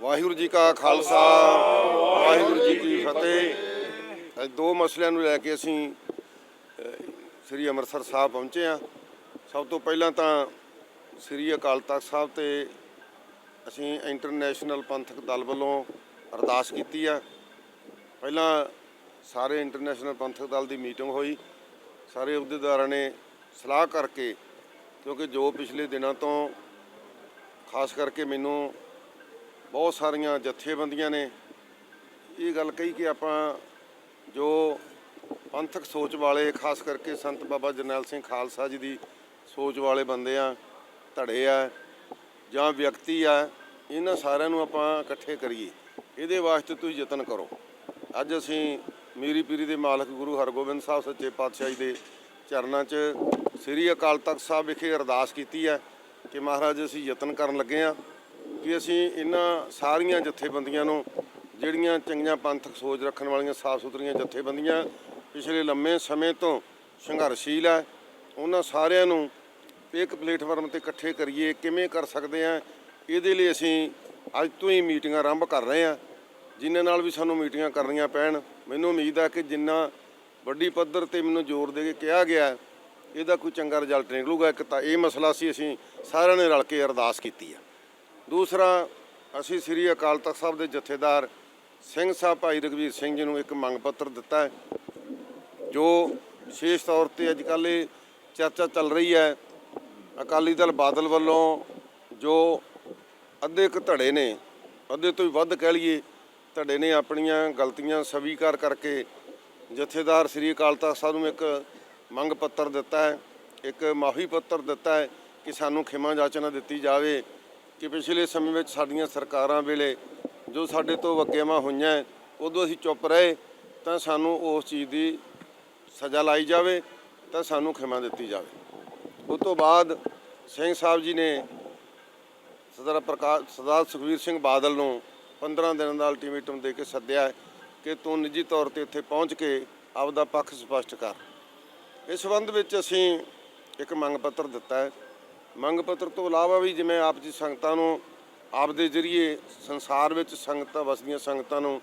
ਵਾਹਿਗੁਰੂ ਜੀ ਕਾ ਖਾਲਸਾ, ਵਾਹਿਗੁਰੂ ਜੀ ਕੀ ਫਤਿਹ। ਅੱਜ ਦੋ ਮਸਲਿਆਂ ਨੂੰ ਲੈ ਕੇ ਅਸੀਂ ਸ੍ਰੀ ਅੰਮ੍ਰਿਤਸਰ ਸਾਹਿਬ ਪਹੁੰਚੇ ਹਾਂ। ਸਭ ਤੋਂ ਪਹਿਲਾਂ ਤਾਂ ਸ੍ਰੀ ਅਕਾਲ ਤਖਤ ਸਾਹਿਬ ਤੇ ਅਸੀਂ ਇੰਟਰਨੈਸ਼ਨਲ ਪੰਥਕ ਦਲ ਵੱਲੋਂ ਅਰਦਾਸ ਕੀਤੀ ਆ। ਪਹਿਲਾਂ ਸਾਰੇ ਇੰਟਰਨੈਸ਼ਨਲ ਪੰਥਕ ਦਲ ਦੀ ਮੀਟਿੰਗ ਹੋਈ। ਸਾਰੇ ਅਹੁਦੇਦਾਰਾਂ ਨੇ ਸਲਾਹ ਕਰਕੇ, ਕਿਉਂਕਿ ਜੋ ਪਿਛਲੇ ਦਿਨਾਂ ਤੋਂ, ਖਾਸ ਕਰਕੇ ਮੈਨੂੰ ਬਹੁਤ ਸਾਰੀਆਂ ਜਥੇਬੰਦੀਆਂ ਨੇ। ਇਹ ਗੱਲ ਕਹੀ ਕਿ ਆਪਾਂ ਜੋ ਪੰਥਕ ਸੋਚ ਵਾਲੇ, ਖਾਸ ਕਰਕੇ ਸੰਤ ਬਾਬਾ ਜਰਨੈਲ ਸਿੰਘ ਖਾਲਸਾ ਜੀ ਦੀ ਸੋਚ ਵਾਲੇ ਬੰਦੇ ਆ, ਧੜੇ ਆ ਜਾਂ ਵਿਅਕਤੀ ਆ, ਇਹਨਾਂ ਸਾਰਿਆਂ ਨੂੰ ਆਪਾਂ ਇਕੱਠੇ ਕਰੀਏ। ਇਹਦੇ ਵਾਸਤੇ ਤੁਸੀਂ ਯਤਨ ਕਰੋ। ਅੱਜ ਅਸੀਂ ਮੀਰੀ ਪੀਰੀ ਦੇ ਮਾਲਕ ਗੁਰੂ ਹਰਗੋਬਿੰਦ ਸਾਹਿਬ ਸੱਚੇ ਪਾਤਸ਼ਾਹ ਜੀ ਦੇ ਚਰਨਾਂ 'ਚ ਸ੍ਰੀ ਅਕਾਲ ਤਖਤ ਸਾਹਿਬ ਵਿਖੇ ਅਰਦਾਸ ਕੀਤੀ ਹੈ ਕਿ ਮਹਾਰਾਜ ਅਸੀਂ ਯਤਨ ਕਰਨ ਲੱਗੇ ਆ। ਕਿ ਅਸੀਂ ਇਹਨਾਂ ਸਾਰੀਆਂ ਜਥੇਬੰਦੀਆਂ ਨੂੰ, ਜਿਹੜੀਆਂ ਚੰਗੀਆਂ ਪੰਥਕ ਸੋਚ ਰੱਖਣ ਵਾਲੀਆਂ ਸਾਫ਼ ਸੁਥਰੀਆਂ ਜਥੇਬੰਦੀਆਂ, ਪਿਛਲੇ ਲੰਮੇ ਸਮੇਂ ਤੋਂ ਸੰਘਰਸ਼ੀਲ ਹੈ ਉਹਨਾਂ ਸਾਰਿਆਂ ਨੂੰ ਇੱਕ ਪਲੇਟਫਾਰਮ ਤੇ ਇਕੱਠੇ ਕਰੀਏ, ਕਿਵੇਂ ਕਰ ਸਕਦੇ ਆ, ਇਹਦੇ ਲਈ ਅਸੀਂ ਅੱਜ ਤੋਂ ਹੀ ਮੀਟਿੰਗਾਂ ਆਰੰਭ ਕਰ ਰਹੇ ਆ, ਜਿਨ੍ਹਾਂ ਨਾਲ ਵੀ ਸਾਨੂੰ ਮੀਟਿੰਗਾਂ ਕਰਨੀਆਂ ਪੈਣ। ਮੈਨੂੰ ਉਮੀਦ ਹੈ ਕਿ ਜਿੰਨਾ ਵੱਡੀ ਪੱਧਰ ਤੇ ਮੈਨੂੰ ਜ਼ੋਰ ਦੇ ਕੇ ਕਿਹਾ ਗਿਆ, ਇਹਦਾ ਕੋਈ ਚੰਗਾ ਰਿਜ਼ਲਟ ਨਿਕਲੂਗਾ। ਇੱਕ ਤਾਂ ਇਹ ਮਸਲਾ ਸੀ, ਅਸੀਂ ਸਾਰਿਆਂ ਨੇ ਰਲ ਕੇ ਅਰਦਾਸ ਕੀਤੀ ਆ। ਦੂਸਰਾ, ਅਸੀਂ ਸ੍ਰੀ ਅਕਾਲ ਤਖਤ ਸਾਹਿਬ ਦੇ ਜਥੇਦਾਰ ਸਿੰਘ ਸਾਹਿਬ ਭਾਈ ਰਗਵੀਰ ਸਿੰਘ ਜੀ ਨੂੰ ਇੱਕ ਮੰਗ ਪੱਤਰ ਦਿੱਤਾ ਹੈ, ਜੋ ਵਿਸ਼ੇਸ਼ ਤੌਰ ਤੇ ਅੱਜ ਕੱਲ੍ਹ ਇਹ ਚਰਚਾ ਚੱਲ ਰਹੀ ਹੈ। ਅਕਾਲੀ ਦਲ ਬਾਦਲ ਵੱਲੋਂ ਜੋ ਅੱਧੇ ਕੁ ਧੜੇ ਨੇ, ਅੱਧੇ ਤੋਂ ਵੀ ਵੱਧ ਕਹਿ ਲਈਏ, ਧੜੇ ਨੇ ਆਪਣੀਆਂ ਗਲਤੀਆਂ ਸਵੀਕਾਰ ਕਰਕੇ ਜਥੇਦਾਰ ਸ੍ਰੀ ਅਕਾਲ ਤਖਤ ਸਾਹਿਬ ਨੂੰ ਇੱਕ ਮੰਗ ਪੱਤਰ ਦਿੱਤਾ ਹੈ, ਇੱਕ ਮਾਫੀ ਪੱਤਰ ਦਿੱਤਾ ਹੈ ਕਿ ਸਾਨੂੰ ਖਿਮਾ ਜਾਚਨਾ ਦਿੱਤੀ ਜਾਵੇ। ਕਿ ਪਿਛਲੇ ਸਮੇਂ ਵਿੱਚ ਸਾਡੀਆਂ ਸਰਕਾਰਾਂ ਵੇਲੇ ਜੋ ਸਾਡੇ ਤੋਂ ਵਗਿਆਵਾਂ ਹੋਈਆਂ, ਉਦੋਂ ਅਸੀਂ ਚੁੱਪ ਰਹੇ, ਤਾਂ ਸਾਨੂੰ ਉਸ ਚੀਜ਼ ਦੀ ਸਜ਼ਾ ਲਾਈ ਜਾਵੇ, ਤਾਂ ਸਾਨੂੰ ਖਿਮਾ ਦਿੱਤੀ ਜਾਵੇ। ਉਸ ਤੋਂ ਬਾਅਦ ਸਿੰਘ ਸਾਹਿਬ ਜੀ ਨੇ ਸਰਦਾਰ ਪ੍ਰਕਾਸ਼, ਸਰਦਾਰ ਸੁਖਵੀਰ ਸਿੰਘ ਬਾਦਲ ਨੂੰ 15 ਦਿਨਾਂ ਦਾ ਅਲਟੀਮੇਟਮ ਦੇ ਕੇ ਸੱਦਿਆ ਕਿ ਤੂੰ ਨਿੱਜੀ ਤੌਰ ਤੇ ਇੱਥੇ ਪਹੁੰਚ ਕੇ ਆਪਦਾ ਪੱਖ ਸਪਸ਼ਟ ਕਰ। ਇਸ ਸੰਬੰਧ ਵਿੱਚ ਅਸੀਂ ਇੱਕ ਮੰਗ ਪੱਤਰ ਦਿੱਤਾ ਹੈ। ਮੰਗ ਪੱਤਰ ਤੋਂ ਇਲਾਵਾ ਵੀ ਜਿਵੇਂ ਆਪ ਜੀ ਸੰਗਤਾਂ ਨੂੰ ਆਪ ਦੇ ਜ਼ਰੀਏ ਸੰਸਾਰ ਵਿੱਚ ਸੰਗਤਾਂ, ਵਸਦੀਆਂ ਸੰਗਤਾਂ ਨੂੰ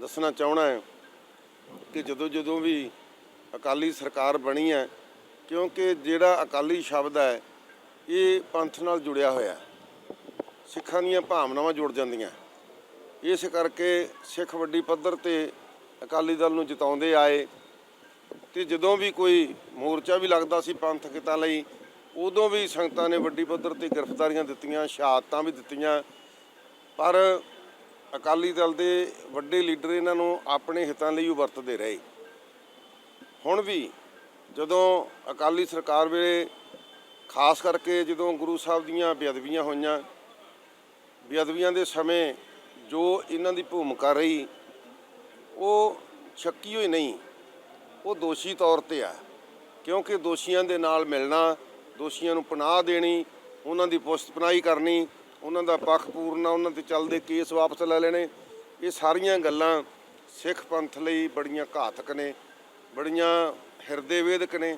ਦੱਸਣਾ ਚਾਹਣਾ ਹੈ ਕਿ ਜਦੋਂ ਜਦੋਂ ਵੀ ਅਕਾਲੀ ਸਰਕਾਰ ਬਣੀ ਹੈ, ਕਿਉਂਕਿ ਜਿਹੜਾ ਅਕਾਲੀ ਸ਼ਬਦ ਹੈ, ਇਹ ਪੰਥ ਨਾਲ ਜੁੜਿਆ ਹੋਇਆ ਸਿੱਖਾਂ ਦੀਆਂ ਭਾਵਨਾਵਾਂ ਜੁੜ ਜਾਂਦੀਆਂ। ਇਸ ਕਰਕੇ ਸਿੱਖ ਵੱਡੀ ਪੱਧਰ ਤੇ ਅਕਾਲੀ ਦਲ ਨੂੰ ਜਿਤਾਉਂਦੇ ਆਏ ਤੇ ਜਦੋਂ ਵੀ ਕੋਈ ਮੋਰਚਾ ਵੀ ਲੱਗਦਾ ਸੀ ਪੰਥ ਕਿਤਾ ਲਈ ਉਦੋਂ ਵੀ ਸੰਗਤਾਂ ਨੇ ਵੱਡੀ ਪੱਧਰ ਤੇ ਗ੍ਰਿਫਤਾਰੀਆਂ ਦਿੱਤੀਆਂ, ਸ਼ਹਾਦਤਾਂ ਵੀ ਦਿੱਤੀਆਂ। ਪਰ ਅਕਾਲੀ ਦਲ ਦੇ ਵੱਡੇ ਲੀਡਰ ਇਹਨਾਂ ਨੂੰ ਆਪਣੇ ਹਿੱਤਾਂ ਲਈ ਉਹ ਵਰਤਦੇ ਰਹੇ। ਹੁਣ ਵੀ ਜਦੋਂ ਅਕਾਲੀ ਸਰਕਾਰ ਵੇਲੇ ਖਾਸ ਕਰਕੇ ਜਦੋਂ ਗੁਰੂ ਸਾਹਿਬ ਦੀਆਂ ਬੇਅਦਬੀਆਂ ਹੋਈਆਂ, ਬੇਅਦਬੀਆਂ ਦੇ ਸਮੇਂ ਜੋ ਇਹਨਾਂ ਦੀ ਭੂਮਿਕਾ ਰਹੀ, ਉਹ ਸ਼ੱਕੀ ਹੋਈ ਨਹੀਂ, ਉਹ ਦੋਸ਼ੀ ਤੌਰ ਤੇ ਆ। ਕਿਉਂਕਿ ਦੋਸ਼ੀਆਂ ਦੇ ਨਾਲ ਮਿਲਣਾ ਦੋਸ਼ੀਆਂ ਨੂੰ ਪਨਾਹ ਦੇਣੀ, ਉਹਨਾਂ ਦੀ ਪੁਸ਼ਤ ਪਨਾਹੀ ਕਰਨੀ, ਉਹਨਾਂ ਦਾ ਪੱਖ ਪੂਰਨਾ, ਉਹਨਾਂ ਤੇ ਚੱਲਦੇ ਕੇਸ ਵਾਪਸ ਲੈ ਲੈਣੇ। ਇਹ ਸਾਰੀਆਂ ਗੱਲਾਂ ਸਿੱਖ ਪੰਥ ਲਈ ਬੜੀਆਂ ਘਾਤਕ ਨੇ, ਬੜੀਆਂ ਹਿਰਦੇ ਵੇਦਕ ਨੇ।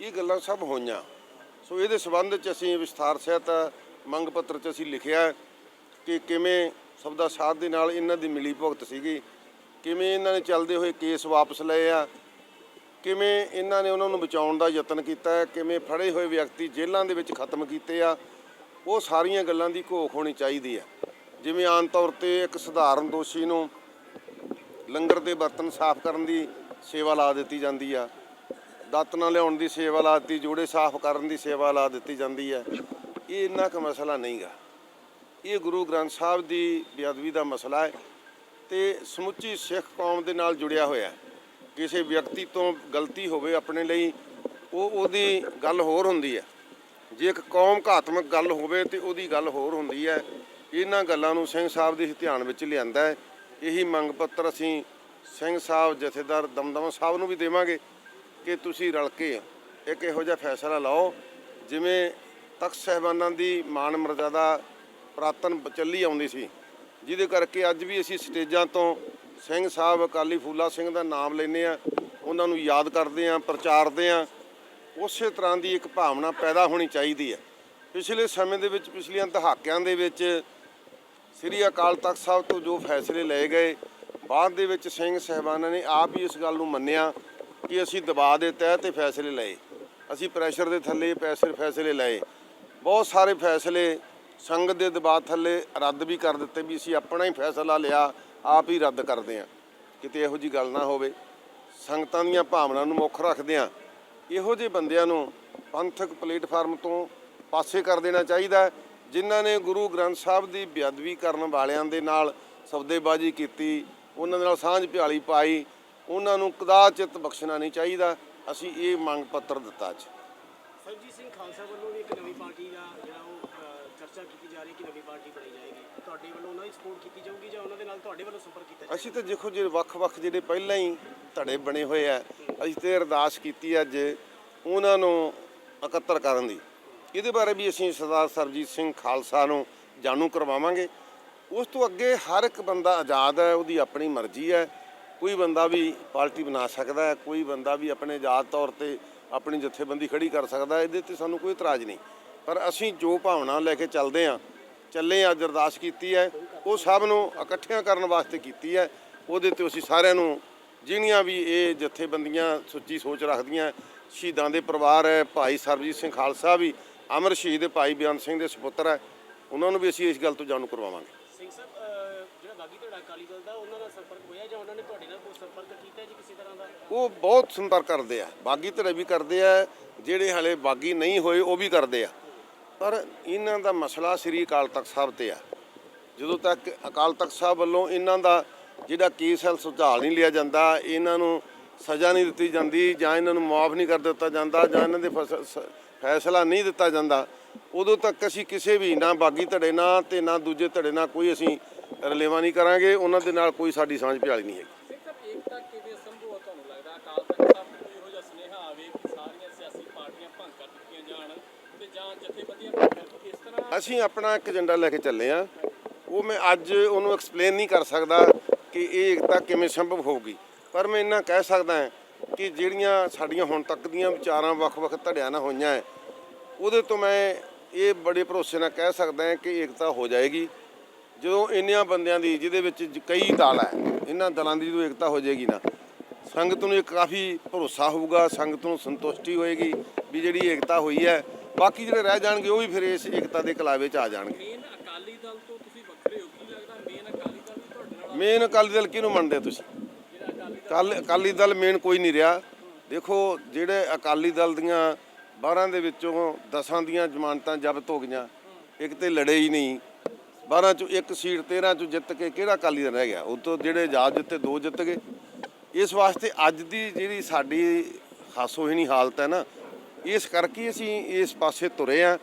ਇਹ ਗੱਲਾਂ ਸਭ ਹੋਈਆਂ। ਸੋ ਇਹਦੇ ਸੰਬੰਧ ਚ ਅਸੀਂ ਵਿਸਥਾਰ ਸਹਿਤ ਮੰਗ ਪੱਤਰ ਚ ਅਸੀਂ ਲਿਖਿਆ ਕਿ ਕਿਵੇਂ ਸਭ ਦਾ ਸਾਥ ਦੇ ਨਾਲ ਇਹਨਾਂ ਦੀ ਮਿਲੀ ਭੁਗਤ ਸੀਗੀ, ਕਿਵੇਂ ਇਹਨਾਂ ਨੇ ਚੱਲਦੇ ਹੋਏ ਕੇਸ ਵਾਪਸ ਲਏ ਆ ਕਿਵੇਂ ਇਹਨਾਂ ਨੇ ਉਹਨਾਂ ਨੂੰ ਬਚਾਉਣ ਦਾ ਯਤਨ ਕੀਤਾ ਕਿਵੇਂ ਫੜੇ ਹੋਏ ਵਿਅਕਤੀ ਜੇਲ੍ਹਾਂ ਦੇ ਵਿੱਚ ਖਤਮ ਕੀਤੇ ਆ? ਉਹ ਸਾਰੀਆਂ ਗੱਲਾਂ ਦੀ ਘੋਖ ਹੋਣੀ ਚਾਹੀਦੀ ਹੈ। ਜਿਵੇਂ ਆਮ ਤੌਰ ਤੇ ਇੱਕ ਸਧਾਰਨ ਦੋਸ਼ੀ ਨੂੰ ਲੰਗਰ ਦੇ ਬਰਤਨ ਸਾਫ਼ ਕਰਨ ਦੀ ਸੇਵਾ ਲਾ ਦਿੱਤੀ ਜਾਂਦੀ ਆ। ਦਾਤ ਨਾਲ ਲਿਆਉਣ ਦੀ ਸੇਵਾ ਲਾ ਦਿੱਤੀ, ਜੋੜੇ ਸਾਫ਼ ਕਰਨ ਦੀ ਸੇਵਾ ਲਾ ਦਿੱਤੀ ਜਾਂਦੀ ਹੈ। ਇਹ ਇੰਨਾ ਕੁ ਮਸਲਾ ਨਹੀਂਗਾ ਇਹ ਗੁਰੂ ਗ੍ਰੰਥ ਸਾਹਿਬ ਦੀ ਬੇਅਦਬੀ ਦਾ ਮਸਲਾ ਹੈ ਤੇ ਸਮੁੱਚੀ ਸਿੱਖ ਕੌਮ ਦੇ ਨਾਲ ਜੁੜਿਆ ਹੋਇਆ ਹੈ। ਕਿਸੇ ਵਿਅਕਤੀ ਤੋਂ ਗਲਤੀ ਹੋਵੇ ਆਪਣੇ ਲਈ, ਉਹ ਉਹਦੀ ਗੱਲ ਹੋਰ ਹੁੰਦੀ ਹੈ। ਜੇ ਇੱਕ ਕੌਮ ਘਾਤਮਕ ਗੱਲ ਹੋਵੇ ਤੇ ਉਹਦੀ ਗੱਲ ਹੋਰ ਹੁੰਦੀ ਹੈ। ਇਹਨਾਂ ਗੱਲਾਂ ਨੂੰ ਸਿੰਘ ਸਾਹਿਬ ਦੇ ਧਿਆਨ ਵਿੱਚ ਲਿਆਂਦਾ ਹੈ। ਇਹੀ ਮੰਗ ਪੱਤਰ ਅਸੀਂ ਸਿੰਘ ਸਾਹਿਬ ਜਥੇਦਾਰ ਦਮਦਮਾ ਸਾਹਿਬ ਨੂੰ ਵੀ ਦੇਵਾਂਗੇ ਕਿ ਤੁਸੀਂ ਰਲ ਕੇ ਇੱਕ ਇਹੋ ਜਿਹਾ ਫੈਸਲਾ ਲਾਓ, ਜਿਵੇਂ ਤਖਤ ਸਾਹਿਬਾਨਾਂ ਦੀ ਮਾਨ ਮਰਜ਼ਾਦਾ ਪ੍ਰਾਤਨ ਚੱਲੀ ਆਉਂਦੀ ਸੀ। ਜਿਹਦੇ ਕਰਕੇ ਅੱਜ ਵੀ ਅਸੀਂ ਸਟੇਜਾਂ ਤੋਂ ਸਿੰਘ ਸਾਹਿਬ, ਅਕਾਲੀ ਫੂਲਾ ਸਿੰਘ ਦਾ ਨਾਮ ਲੈਂਦੇ ਆ, ਉਹਨਾਂ ਨੂੰ ਯਾਦ ਕਰਦੇ ਆ, ਪ੍ਰਚਾਰਦੇ ਆ। ਉਸੇ ਤਰ੍ਹਾਂ ਦੀ ਇੱਕ ਭਾਵਨਾ ਪੈਦਾ ਹੋਣੀ ਚਾਹੀਦੀ ਹੈ ਪਿਛਲੇ ਸਮੇਂ ਦੇ ਵਿੱਚ, ਪਿਛਲੀਆਂ ਦਹਾਕਿਆਂ ਦੇ ਵਿੱਚ ਸ੍ਰੀ ਅਕਾਲ ਤਖਤ ਸਾਹਿਬ ਤੋਂ ਜੋ ਫੈਸਲੇ ਲਏ ਗਏ, ਬਾਅਦ ਦੇ ਵਿੱਚ ਸਿੰਘ ਸਹਿਬਾਨਾਂ ਨੇ ਆਪ ਹੀ ਇਸ ਗੱਲ ਨੂੰ ਮੰਨਿਆ ਕਿ ਅਸੀਂ ਦਬਾਅ ਦੇ ਤਹਿ 'ਤੇ ਫੈਸਲੇ ਲਏ। ਅਸੀਂ ਪ੍ਰੈਸ਼ਰ ਦੇ ਥੱਲੇ ਪੈਸੇ ਫੈਸਲੇ ਲਏ। ਬਹੁਤ ਸਾਰੇ ਫੈਸਲੇ ਸੰਗਤ ਦੇ ਦਬਾਅ ਥੱਲੇ ਰੱਦ ਵੀ ਕਰ ਦਿੱਤੇ ਵੀ ਅਸੀਂ ਆਪਣਾ ਹੀ ਫੈਸਲਾ ਲਿਆ। ਆਪ ਹੀ ਰੱਦ ਕਰਦੇ ਹਾਂ। ਕਿਤੇ ਇਹੋ ਜੀ ਗੱਲ ਨਾ ਹੋਵੇ। ਸੰਗਤਾਂ ਦੀਆਂ ਭਾਵਨਾਵਾਂ ਨੂੰ ਮੁੱਖ ਰੱਖਦਿਆਂ ਇਹੋ ਜਿਹੇ ਬੰਦਿਆਂ ਨੂੰ ਪੰਥਕ ਪਲੇਟਫਾਰਮ ਤੋਂ ਪਾਸੇ ਕਰ ਦੇਣਾ ਚਾਹੀਦਾ ਜਿਨ੍ਹਾਂ ਨੇ ਗੁਰੂ ਗ੍ਰੰਥ ਸਾਹਿਬ ਦੀ ਬੇਅਦਬੀ ਕਰਨ ਵਾਲਿਆਂ ਦੇ ਨਾਲ ਸੌਦੇਬਾਜ਼ੀ ਕੀਤੀ, ਉਹਨਾਂ ਦੇ ਨਾਲ ਸਾਂਝ ਭਿਆਲੀ ਪਾਈ, ਉਹਨਾਂ ਨੂੰ ਕਦਾਚਿਤ ਬਖਸ਼ਣਾ ਨਹੀਂ ਚਾਹੀਦਾ। ਅਸੀਂ ਇਹ ਮੰਗ ਪੱਤਰ ਦਿੱਤਾ ਅੱਜ। ਸਰਜੀਤ ਸਿੰਘ ਖਾਲਸਾ ਵੱਲੋਂ ਵੀ ਇੱਕ ਨਵੀਂ ਪਾਰਟੀ ਦਾ ਜਿਹੜਾ ਉਹ ਚਰਚਾ ਕੀਤੀ ਜਾ ਰਹੀ ਕਿ ਨਵੀਂ ਪਾਰਟੀ ਬਣਾਈ ਜਾਏਗੀ। ਤੁਹਾਡੇ ਵੱਲੋਂ ਉਹਨਾਂ ਦੀ ਸਪੋਰਟ ਕੀਤੀ ਜਾਊਗੀ ਜਾਂ ਉਹਨਾਂ ਦੇ ਨਾਲ ਤੁਹਾਡੇ ਵੱਲੋਂ ਸੰਪਰਕ ਕੀਤਾ ਅਸੀਂ ਤਾਂ ਦੇਖੋ ਜਿਹੜੇ ਵੱਖ-ਵੱਖ ਜਿਹੜੇ ਪਹਿਲਾਂ ਹੀ ਧੜੇ ਬਣੇ ਹੋਏ ਆ, ਅਸੀਂ ਤੇ ਅਰਦਾਸ ਕੀਤੀ ਅੱਜ ਉਹਨਾਂ ਨੂੰ ਇਕੱਤਰ ਕਰਨ ਦੀ। ਇਹਦੇ ਬਾਰੇ ਵੀ ਅਸੀਂ ਸਰਦਾਰ ਸਰਜੀਤ ਸਿੰਘ ਖਾਲਸਾ ਨੂੰ ਜਾਣੂ ਕਰਵਾਵਾਂਗੇ। ਉਸ ਤੋਂ ਅੱਗੇ ਹਰ ਇੱਕ ਬੰਦਾ ਆਜ਼ਾਦ ਹੈ, ਉਹਦੀ ਆਪਣੀ ਮਰਜ਼ੀ ਹੈ। ਕੋਈ ਬੰਦਾ ਵੀ ਪਾਰਟੀ ਬਣਾ ਸਕਦਾ ਹੈ, ਕੋਈ ਬੰਦਾ ਵੀ ਆਪਣੇ ਆਜ਼ਾਦ ਤੌਰ ਤੇ ਆਪਣੀ ਜਥੇਬੰਦੀ ਖੜੀ ਕਰ ਸਕਦਾ ਇਹਦੇ ਤੇ ਸਾਨੂੰ ਕੋਈ ਇਤਰਾਜ਼ ਨਹੀਂ। ਪਰ ਅਸੀਂ ਜੋ ਭਾਵਨਾ ਲੈ ਕੇ ਚੱਲਦੇ ਹਾਂ ਚੱਲੇ ਅੱਜ ਅਰਦਾਸ ਕੀਤੀ ਹੈ। ਉਹ ਸਭ ਨੂੰ ਇਕੱਠਿਆਂ ਕਰਨ ਵਾਸਤੇ ਕੀਤੀ ਹੈ। ਉਹਦੇ ਤੇ ਅਸੀਂ ਸਾਰਿਆਂ ਨੂੰ ਜਿਹੜੀਆਂ ਵੀ ਇਹ ਜਥੇਬੰਦੀਆਂ ਸੁੱਚੀ ਸੋਚ ਰੱਖਦੀਆਂ ਸ਼ਹੀਦਾਂ ਦੇ ਪਰਿਵਾਰ ਹੈ ਭਾਈ ਸਰਬਜੀਤ ਸਿੰਘ ਖਾਲਸਾ ਵੀ ਅਮਰ ਸ਼ਹੀਦ ਭਾਈ ਬਿਆਨ ਸਿੰਘ ਦੇ ਸੁਪੁੱਤਰ ਹੈ। ਉਹਨਾਂ ਨੂੰ ਵੀ ਅਸੀਂ ਇਸ ਗੱਲ ਤੋਂ ਜਾਣੂ ਕਰਵਾਵਾਂਗੇ। ਸਿੰਘ ਸਾਹਿਬ ਜਿਹੜਾ ਬਾਗੀ ਧੜਾ ਅਕਾਲੀ ਦਲ ਦਾ ਉਹਨਾਂ ਨਾਲ ਸੰਪਰਕ ਹੋਇਆ ਜਾਂ ਉਹਨਾਂ ਨੇ ਤੁਹਾਡੇ ਨਾਲ ਕੋਈ ਸੰਪਰਕ ਕੀਤਾ ਜੀ ਕਿਸੇ ਤਰ੍ਹਾਂ ਦਾ? ਉਹ ਬਹੁਤ ਸੰਪਰਕ ਕਰਦੇ ਆ। ਬਾਗੀ ਧੜੇ ਵੀ ਕਰਦੇ ਆ। ਜਿਹੜੇ ਹਲੇ ਬਾਗੀ ਨਹੀਂ ਹੋਏ ਉਹ ਵੀ ਕਰਦੇ ਆ। ਪਰ ਇਹਨਾਂ ਦਾ ਮਸਲਾ ਸ੍ਰੀ ਅਕਾਲ ਤਖਤ ਸਾਹਿਬ ਤੇ ਆ। ਜਦੋਂ ਤੱਕ ਅਕਾਲ ਤਖਤ ਸਾਹਿਬ ਵੱਲੋਂ ਇਹਨਾਂ ਦਾ ਜਿਹੜਾ ਕੇਸ ਹੈ ਸੁਝਾਅ ਨਹੀਂ ਲਿਆ ਜਾਂਦਾ, ਇਹਨਾਂ ਨੂੰ ਸਜ਼ਾ ਨਹੀਂ ਦਿੱਤੀ ਜਾਂਦੀ ਜਾਂ ਇਹਨਾਂ ਨੂੰ ਮਾਫ ਨਹੀਂ ਕਰ ਦਿੱਤਾ ਜਾਂਦਾ ਜਾਂ ਇਹਨਾਂ ਦੇ ਫਸ- ਫੈਸਲਾ ਨਹੀਂ ਦਿੱਤਾ ਜਾਂਦਾ, ਉਦੋਂ ਤੱਕ ਅਸੀਂ ਕਿਸੇ ਵੀ ਨਾ ਬਾਗੀ ਧੜੇ ਨਾਲ ਤੇ ਨਾ ਦੂਜੇ ਧੜੇ ਨਾਲ ਕੋਈ ਅਸੀਂ ਰਲੇਵਾ ਨਹੀਂ ਕਰਾਂਗੇ। ਉਹਨਾਂ ਦੇ ਨਾਲ ਕੋਈ ਸਾਡੀ ਸਾਂਝ ਪਿਆਲੀ ਨਹੀਂ ਹੈਗੀ ਸਿੰਘ ਸਾਹਿਬ ਏਕਤਾ ਕਿਵੇਂ ਸੰਭਵ ਆ ਤੁਹਾਨੂੰ ਲੱਗਦਾ ਅਕਾਲ ਤਖਤ ਸਾਹਿਬ ਤੋਂ ਇਹੋ ਜਿਹਾ ਸੁਨੇਹਾ ਆਵੇ ਕਿ ਸਾਰੀਆਂ ਸਿਆਸੀ ਪਾਰਟੀਆਂ ਭੰਗ ਕਰ ਦਿੱਤੀਆਂ ਜਾਣ ਤੇ ਜਾਂ ਜਥੇਬੰਦੀਆਂ ਇਸ ਤਰ੍ਹਾਂ ਅਸੀਂ ਆਪਣਾ ਇੱਕ ਏਜੰਡਾ ਲੈ ਕੇ ਚੱਲੇ ਆ ਉਹ ਮੈਂ ਅੱਜ ਉਹਨੂੰ ਐਕਸਪਲੇਨ ਨਹੀਂ ਕਰ ਸਕਦਾ ਕਿ ਇਹ ਏਕਤਾ ਕਿਵੇਂ ਸੰਭਵ ਹੋਊਗੀ। ਪਰ ਮੈਂ ਇੰਨਾ ਕਹਿ ਸਕਦਾ ਹਾਂ ਕਿ ਜਿਹੜੀਆਂ ਸਾਡੀਆਂ ਹੁਣ ਤੱਕ ਦੀਆਂ ਵਿਚਾਰਾਂ ਵੱਖ-ਵੱਖ ਧੜਿਆਂ ਨਾਲ ਹੋਈਆਂ ਹੈ, ਉਹਦੇ ਤੋਂ ਮੈਂ ਇਹ ਬੜੇ ਭਰੋਸੇ ਨਾਲ ਕਹਿ ਸਕਦਾ ਹਾਂ ਕਿ ਏਕਤਾ ਹੋ ਜਾਏਗੀ। ਜਦੋਂ ਇੰਨਿਆਂ ਬੰਦਿਆਂ ਦੀ, ਜਿਹਦੇ ਵਿੱਚ ਕਈ ਦਲ ਹੈ, ਇਹਨਾਂ ਦਲਾਂ ਦੀ ਜਦੋਂ ਏਕਤਾ ਹੋ ਜਾਏਗੀ ਨਾ, ਸੰਗਤ ਨੂੰ ਇੱਕ ਕਾਫੀ ਭਰੋਸਾ ਹੋਊਗਾ, ਸੰਗਤ ਨੂੰ ਸੰਤੁਸ਼ਟੀ ਹੋਏਗੀ ਵੀ ਜਿਹੜੀ ਏਕਤਾ ਹੋਈ ਹੈ ਬਾਕੀ ਜਿਹੜੇ ਰਹਿ ਜਾਣਗੇ ਉਹ ਵੀ ਫਿਰ ਇਸ ਏਕਤਾ ਦੇ ਕਲਾਵੇ 'ਚ ਆ ਜਾਣਗੇ। ਮੇਨ ਅਕਾਲੀ ਦਲ ਤੋਂ ਤੁਸੀਂ ਵੱਖਰੇ ਹੋ ਕੀ ਲੱਗਦਾ ਮੇਨ ਅਕਾਲੀ ਦਲ ਵੀ ਤੁਹਾਡੇ ਨਾਲ ਮੇਨ ਅਕਾਲੀ ਦਲ ਕਿਹਨੂੰ ਮੰਨਦੇ ਤੁਸੀਂ? ਕੱਲ ਅਕਾਲੀ ਦਲ ਮੇਨ ਕੋਈ ਨਹੀਂ ਰਿਹਾ। ਦੇਖੋ ਜਿਹੜੇ ਅਕਾਲੀ ਦਲ ਦੀਆਂ 12 ਦੇ ਵਿੱਚੋਂ 10 ਦੀਆਂ ਜ਼ਮਾਨਤਾਂ ਜ਼ਬਤ ਹੋ ਗਈਆਂ ਇੱਕ ਤੇ ਲੜੇ ਹੀ ਨਹੀਂ। 12 ਚੋਂ ਇੱਕ ਸੀਟ 13 ਚੋਂ ਜਿੱਤ ਕੇ ਕਿਹੜਾ ਅਕਾਲੀ ਦਲ ਰਹਿ ਗਿਆ? ਉਹ ਤੋਂ ਜਿਹੜੇ ਆਜ਼ਾਦ ਜਿੱਤੇ ਦੋ ਜਿੱਤ ਗਏ। ਇਸ ਵਾਸਤੇ ਅੱਜ ਦੀ ਜਿਹੜੀ ਸਾਡੀ ਹਾਸੋਹੀਣੀ ਹਾਲਤ ਹੈ ਨਾ ਇਸ ਕਰਕੇ ਅਸੀਂ ਇਸ ਪਾਸੇ ਤੁਰੇ ਆ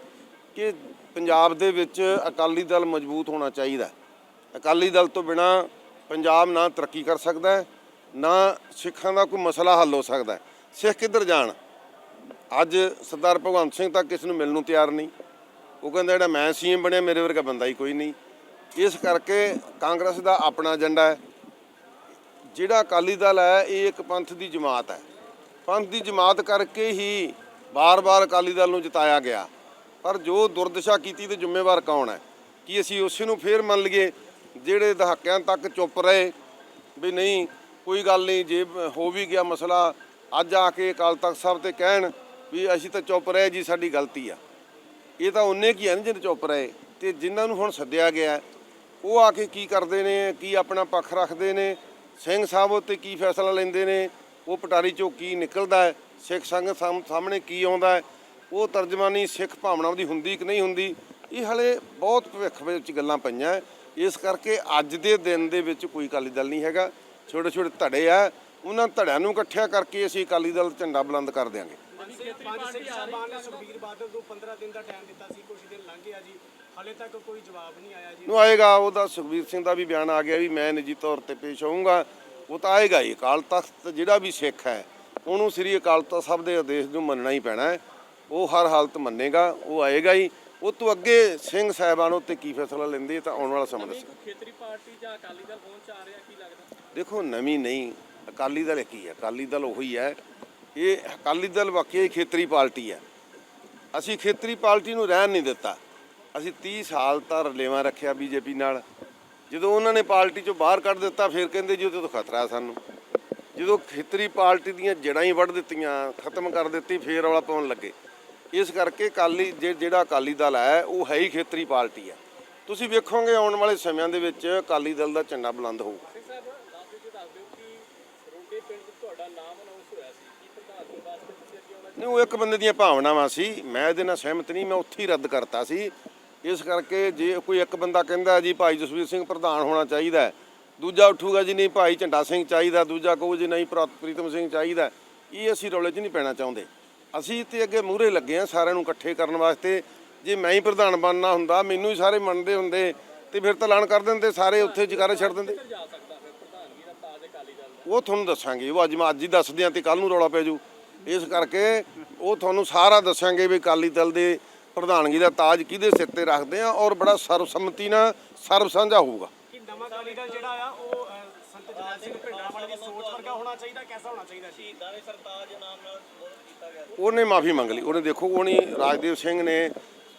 ਕਿ ਪੰਜਾਬ ਦੇ ਵਿੱਚ ਅਕਾਲੀ ਦਲ ਮਜ਼ਬੂਤ ਹੋਣਾ ਚਾਹੀਦਾ ਅਕਾਲੀ ਦਲ ਤੋਂ ਬਿਨਾ ਪੰਜਾਬ ਨਾ ਤਰੱਕੀ ਕਰ ਸਕਦਾ ਹੈ, ਨਾ ਸਿੱਖਾਂ ਦਾ ਕੋਈ ਮਸਲਾ ਹੱਲ ਹੋ ਸਕਦਾ ਸਿੱਖ ਕਿੱਧਰ ਜਾਣ? ਅੱਜ ਸਰਦਾਰ ਭਗਵੰਤ ਸਿੰਘ ਤਾਂ ਕਿਸ ਨੂੰ ਮਿਲਣ ਨੂੰ ਤਿਆਰ ਨਹੀਂ। ਉਹ ਕਹਿੰਦਾ ਜਿਹੜਾ ਮੈਂ ਸੀਐਮ ਬਣਿਆ, ਮੇਰੇ ਵਰਗਾ ਬੰਦਾ ਹੀ ਕੋਈ ਨਹੀਂ। ਇਸ ਕਰਕੇ ਕਾਂਗਰਸ ਦਾ ਆਪਣਾ ਏਜੰਡਾ ਹੈ। ਜਿਹੜਾ ਅਕਾਲੀ ਦਲ ਹੈ, ਇਹ ਇੱਕ ਪੰਥ ਦੀ ਜਮਾਤ ਹੈ। ਪੰਥ ਦੀ ਜਮਾਤ ਕਰਕੇ ਹੀ ਬਾਰ-ਬਾਰ ਅਕਾਲੀ ਦਲ ਨੂੰ ਜਿਤਾਇਆ ਗਿਆ। ਪਰ ਜੋ ਦੁਰਦਸ਼ਾ ਕੀਤੀ ਤੇ ਜ਼ਿੰਮੇਵਾਰ ਕੌਣ ਹੈ? ਕੀ ਅਸੀਂ ਉਸੇ ਨੂੰ ਫੇਰ ਮੰਨ ਲਈਏ, ਜਿਹੜੇ ਦਹਾਕਿਆਂ ਤੱਕ ਚੁੱਪ ਰਹੇ? ਵੀ ਨਹੀਂ, ਕੋਈ ਗੱਲ ਨਹੀਂ, ਜੇ ਹੋ ਵੀ ਗਿਆ ਮਸਲਾ, ਅੱਜ ਆ ਕੇ ਅਕਾਲ ਤਖਤ ਸਾਹਿਬ ਤੇ ਕਹਿਣ ਵੀ ਅਸੀਂ ਤਾਂ ਚੁੱਪ ਰਹੇ ਜੀ, ਸਾਡੀ ਗਲਤੀ ਆ। ਇਹ ਤਾਂ ਉਹਨੇ ਕੀ ਹੈ ਜਿਹਨੇ ਚੁੱਪ ਰਹੇ? ਤੇ ਜਿਨ੍ਹਾਂ ਨੂੰ ਹੁਣ ਸੱਦਿਆ ਗਿਆ, ਉਹ ਆ ਕੇ ਕੀ ਕਰਦੇ ਨੇ? ਕੀ ਆਪਣਾ ਪੱਖ ਰੱਖਦੇ ਨੇ? ਸਿੰਘ ਸਾਹਿਬ ਉੱਤੇ ਕੀ ਫੈਸਲਾ ਲੈਂਦੇ ਨੇ? ਉਹ ਪਟਾਰੀ ਚੋਂ ਕੀ ਨਿਕਲਦਾ ਹੈ? ਸਿੱਖ ਸੰਗਤ ਸਾਹਮ- ਸਾਹਮਣੇ ਕੀ ਆਉਂਦਾ ਹੈ ਉਹ ਤਰਜਮਾਨੀ ਸਿੱਖ ਭਾਵਨਾਵਾਂ ਦੀ ਹੁੰਦੀ ਕਿ ਨਹੀਂ ਹੁੰਦੀ ਇਹ ਹਲੇ ਬਹੁਤ ਭਵਿੱਖ ਵਿੱਚ ਗੱਲਾਂ ਪਈਆਂ। ਇਸ ਕਰਕੇ ਅੱਜ ਦੇ ਦਿਨ ਦੇ ਵਿੱਚ ਕੋਈ ਅਕਾਲੀ ਦਲ ਨਹੀਂ ਹੈਗਾ ਛੋਟੇ ਛੋਟੇ ਧੜੇ ਆ ਉਹਨਾਂ ਧੜਿਆਂ ਨੂੰ ਇਕੱਠਿਆ ਕਰਕੇ ਅਸੀਂ ਅਕਾਲੀ ਦਲ ਝੰਡਾ ਬੁਲੰਦ ਕਰ ਦਿਆਂਗੇ ਪੰਜ ਸਿੰਘ ਸਾਹਿਬਾਨ ਨੇ ਸੁਖਬੀਰ ਬਾਦਲ ਨੂੰ 15 ਦਿਨ ਦਾ ਟਾਈਮ ਦਿੱਤਾ ਸੀ ਕੁਝ ਦਿਨ ਲੰਘ ਗਿਆ ਜੀ ਹਾਲੇ ਤੱਕ ਕੋਈ ਜਵਾਬ ਨਹੀਂ ਆਇਆ ਜੀ ਨੂੰ ਆਏਗਾ ਉਹਦਾ ਸੁਖਬੀਰ ਸਿੰਘ ਦਾ ਵੀ ਬਿਆਨ ਆ ਗਿਆ ਵੀ ਮੈਂ ਨਿੱਜੀ ਤੌਰ ਤੇ ਪੇਸ਼ ਹੋਊਂਗਾ ਉਹ ਤਾਂ ਆਏਗਾ ਹੀ ਅਕਾਲ ਤਖਤ ਜਿਹੜਾ ਵੀ ਸਿੱਖ ਹੈ ਉਹਨੂੰ ਸ੍ਰੀ ਅਕਾਲ ਤਖਤ ਸਾਹਿਬ ਦੇ ਆਦੇਸ਼ ਨੂੰ ਮੰਨਣਾ ਹੀ ਪੈਣਾ ਹੈ। ਉਹ ਹਰ ਹਾਲਤ ਮੰਨੇਗਾ ਉਹ ਆਏਗਾ ਹੀ। ਉਹ ਤੋਂ ਅੱਗੇ ਸਿੰਘ ਸਾਹਿਬਾਨ ਉੱਤੇ ਕੀ ਫੈਸਲਾ ਲੈਂਦੇ ਤਾਂ ਆਉਣ ਵਾਲਾ ਸਮਾਂ ਦੱਸੇ। ਖੇਤਰੀ ਪਾਰਟੀ ਜਾਂ ਅਕਾਲੀ ਦਲ ਹੋਣ ਚ ਆ ਰਿਹਾ ਕੀ ਲੱਗਦਾ? ਦੇਖੋ ਨਵੀਂ ਨਹੀਂ ਅਕਾਲੀ ਦਲ ਕੀ ਹੈ ਅਕਾਲੀ ਦਲ ਉਹੀ ਹੈ। ਇਹ ਅਕਾਲੀ ਦਲ ਵਾਕਈ ਖੇਤਰੀ ਪਾਰਟੀ ਹੈ। ਅਸੀਂ ਖੇਤਰੀ ਪਾਰਟੀ ਨੂੰ ਰਹਿਣ ਨਹੀਂ ਦਿੱਤਾ। ਅਸੀਂ 30 ਸਾਲ ਤਾਂ ਰਲੇਵਾਂ ਰੱਖਿਆ ਬੀਜੇਪੀ ਨਾਲ। ਜਦੋਂ ਉਹਨਾਂ ਨੇ ਪਾਰਟੀ ਚੋਂ ਬਾਹਰ ਕੱਢ ਦਿੱਤਾ ਫਿਰ ਕਹਿੰਦੇ ਜੀ ਉਹਦੇ ਤੋਂ ਖਤਰਾ ਸਾਨੂੰ। ਜਦੋਂ ਖੇਤਰੀ ਪਾਰਟੀ ਦੀਆਂ ਜੜਾਂ ਹੀ ਵੱਢ ਦਿੱਤੀਆਂ ਖਤਮ ਕਰ ਦਿੱਤੀ ਫੇਰ ਰੌਲਾ ਪਾਉਣ ਲੱਗੇ। ਇਸ ਕਰਕੇ ਕਾਲੀ ਜਿਹੜਾ ਅਕਾਲੀ ਦਲ ਹੈ ਉਹ ਹੈ ਹੀ ਖੇਤਰੀ ਪਾਰਟੀ ਹੈ। ਤੁਸੀਂ ਵੇਖੋਗੇ ਆਉਣ ਵਾਲੇ ਸਮਿਆਂ ਦੇ ਵਿੱਚ ਅਕਾਲੀ ਦਲ ਦਾ ਝੰਡਾ ਬੁਲੰਦ ਹੋਊਗਾ। ਨਹੀਂ ਉਹ ਇੱਕ ਬੰਦੇ ਦੀਆਂ ਭਾਵਨਾਵਾਂ ਸੀ। ਮੈਂ ਇਹਦੇ ਨਾਲ ਸਹਿਮਤ ਨਹੀਂ ਮੈਂ ਉੱਥੇ ਹੀ ਰੱਦ ਕਰਤਾ ਸੀ। ਇਸ ਕਰਕੇ ਜੇ ਕੋਈ ਇੱਕ ਬੰਦਾ ਕਹਿੰਦਾ ਜੀ ਭਾਈ ਜਸਵੀਰ ਸਿੰਘ ਪ੍ਰਧਾਨ ਹੋਣਾ ਚਾਹੀਦਾ ਦੂਜਾ ਉੱਠੂਗਾ ਜੀ, ਨਹੀਂ ਭਾਈ ਝੰਡਾ ਸਿੰਘ ਚਾਹੀਦਾ, ਦੂਜਾ ਕਹੂ ਜੀ, ਨਹੀਂ ਪ੍ਰਾ- ਪ੍ਰੀਤਮ ਸਿੰਘ ਚਾਹੀਦਾ। ਇਹ ਅਸੀਂ ਰੌਲੇ 'ਚ ਨਹੀਂ ਪੈਣਾ ਚਾਹੁੰਦੇ। ਅਸੀਂ ਤੇ ਅੱਗੇ ਮੂਹਰੇ ਲੱਗੇ ਆ ਸਾਰਿਆਂ ਨੂੰ ਇਕੱਠੇ ਕਰਨ ਵਾਸਤੇ। ਜੇ ਮੈਂ ਹੀ ਪ੍ਰਧਾਨ ਬਣਨਾ ਹੁੰਦਾ, ਮੈਨੂੰ ਹੀ ਸਾਰੇ ਮੰਨਦੇ ਹੁੰਦੇ, ਤੇ ਫਿਰ ਤਾਂ ਐਲਾਨ ਕਰ ਦਿੰਦੇ, ਸਾਰੇ ਉੱਥੇ ਜਕਾਰੇ ਛੱਡ ਦਿੰਦੇ। ਉਹ ਤੁਹਾਨੂੰ ਦੱਸਾਂਗੇ, ਉਹ ਅੱਜ ਮੈਂ ਅੱਜ ਹੀ ਦੱਸਦੇ ਆ ਤੇ ਕੱਲ ਨੂੰ ਰੌਲਾ ਪੈ ਜੂ। ਇਸ ਕਰਕੇ ਉਹ ਤੁਹਾਨੂੰ ਸਾਰਾ ਦੱਸਾਂਗੇ ਵੀ ਅਕਾਲੀ ਦਲ ਦੇ ਪ੍ਰਧਾਨਗੀ ਦਾ ਤਾਜ ਕਿਹਦੇ ਸਿਰ ਤੇ ਰੱਖਦੇ ਆ ਔਰ ਬੜਾ ਸਰਬਸੰਮਤੀ ਨਾਲ ਸਰਬ ਸਾਂਝਾ ਹੋਊਗਾ। ਨਵਾਂ ਅਕਾਲੀ ਦਲ ਜਿਹੜਾ ਆ ਉਹ ਅ, ਸੰਤ ਜਨਰਲ ਸਿੰਘ ਭਿੰਡਰਾਂਵਾਲੇ ਦੀ ਸੋਚ ਵਰਗਾ ਹੋਣਾ ਚਾਹੀਦਾ ਕੈਸਾ ਹੋਣਾ ਚਾਹੀਦਾ ਸ਼ਹੀਦਾਂ ਦੇ ਸਰਤਾਜ ਨਾਮ ਨਾਲ ਕੀਤਾ ਗਿਆ ਉਹਨੇ ਮਾਫੀ ਮੰਗ ਲਈ। ਉਹਨੇ ਦੇਖੋ ਉਹਨੇ ਰਾਜਦੇਵ ਸਿੰਘ ਨੇ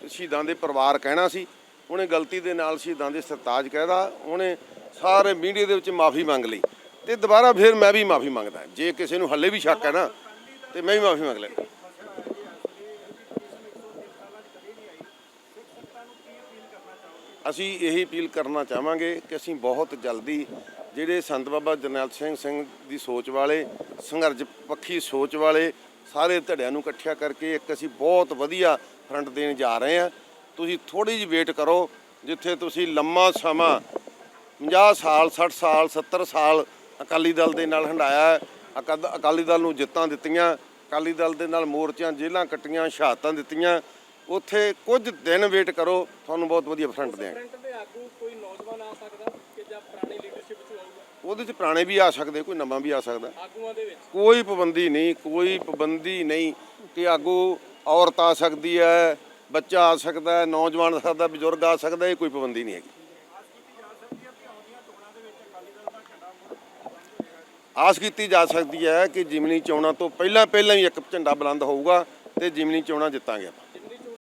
ਸ਼ਹੀਦਾਂ ਦੇ ਪਰਿਵਾਰ ਕਹਿਣਾ ਸੀ। ਉਹਨੇ ਗਲਤੀ ਦੇ ਨਾਲ ਸ਼ਹੀਦਾਂ ਦੇ ਸਰਤਾਜ ਕਹਿਦਾ। ਉਹਨੇ ਸਾਰੇ ਮੀਡੀਆ ਦੇ ਵਿੱਚ ਮਾਫੀ ਮੰਗ ਲਈ। ਤੇ ਦੁਬਾਰਾ ਫਿਰ ਮੈਂ ਵੀ ਮਾਫੀ ਮੰਗਦਾ। ਜੇ ਕਿਸੇ ਨੂੰ ਹੱਲੇ ਵੀ ਸ਼ੱਕ ਹੈ ਨਾ ਤੇ ਮੈਂ ਵੀ ਮਾਫੀ ਮੰਗ ਲੈਂਦਾ। ਅਸੀਂ ਇਹੀ ਅਪੀਲ ਕਰਨਾ ਚਾਹਾਂਗੇ ਕਿ ਅਸੀਂ ਬਹੁਤ ਜਲਦੀ ਜਿਹੜੇ ਸੰਤ ਬਾਬਾ ਜਰਨੈਲ ਸਿੰਘ ਸਿੰਘ ਦੀ ਸੋਚ ਵਾਲੇ, ਸੰਘਰਸ਼ ਪੱਖੀ ਸੋਚ ਵਾਲੇ ਸਾਰੇ ਧੜਿਆਂ ਨੂੰ ਇਕੱਠਿਆ ਕਰਕੇ ਇੱਕ ਅਸੀਂ ਬਹੁਤ ਵਧੀਆ ਫਰੰਟ ਦੇਣ ਜਾ ਰਹੇ ਹਾਂ ਤੁਸੀਂ ਥੋੜੀ ਜਿਹੀ ਵੇਟ ਕਰੋ, ਜਿੱਥੇ ਤੁਸੀਂ ਲੰਮਾ ਸਮਾਂ 50 ਸਾਲ 60 ਸਾਲ 70 ਸਾਲ ਅਕਾਲੀ ਦਲ ਦੇ ਨਾਲ ਹੰਡਾਇਆ ਹੈ। ਅਕਾਲੀ ਦਲ ਨੂੰ ਜਿੱਤਾਂ ਦਿੱਤੀਆਂ, ਅਕਾਲੀ ਦਲ ਦੇ ਨਾਲ ਮੋਰਚਿਆਂ ਜੇਲ੍ਹਾਂ ਕੱਟੀਆਂ, ਸ਼ਹਾਦਤਾਂ ਦਿੱਤੀਆਂ ਉੱਥੇ ਕੁਝ ਦਿਨ ਵੇਟ ਕਰੋ ਤੁਹਾਨੂੰ ਬਹੁਤ ਵਧੀਆ ਫਰੰਟ ਫਰੰਟ ਦੇ ਆਗੂ ਕੋਈ ਨੌਜਵਾਨ ਆ ਸਕਦਾ ਕਿ ਜਾਂ ਪੁਰਾਣੀ ਲੀਡਰਸ਼ਿਪ 'ਚ ਆਊਗਾ ਉਹਦੇ ਚ ਪੁਰਾਣੇ ਵੀ ਆ ਸਕਦੇ ਕੋਈ ਨਵਾਂ ਵੀ ਆ ਸਕਦਾ। ਆਗੂਆਂ ਦੇ ਵਿੱਚ? ਕੋਈ ਪਾਬੰਦੀ ਨਹੀਂ ਕੋਈ ਪਾਬੰਦੀ ਨਹੀਂ ਕਿ ਆਗੂ ਔਰਤ ਆ ਸਕਦੀ ਹੈ ਬੱਚਾ ਆ ਸਕਦਾ ਹੈ ਨੌਜਵਾਨ ਆ ਸਕਦਾ ਬਜ਼ੁਰਗ ਆ ਸਕਦਾ ਇਹ ਕੋਈ ਪਾਬੰਦੀ ਨਹੀਂ ਹੈਗੀ। ਆਸ ਕੀਤੀ ਜਾ ਸਕਦੀ ਹੈ ਕਿ ਜਿਮਨੀ ਚੋਣਾਂ ਤੋਂ ਪਹਿਲਾਂ ਪਹਿਲਾਂ ਹੀ ਇੱਕ ਝੰਡਾ ਬੁਲੰਦ ਹੋਊਗਾ ਤੇ ਜਿਮਨੀ ਚੋਣਾਂ ਜਿੱਤਾਂਗੇ ਆਪਾਂ।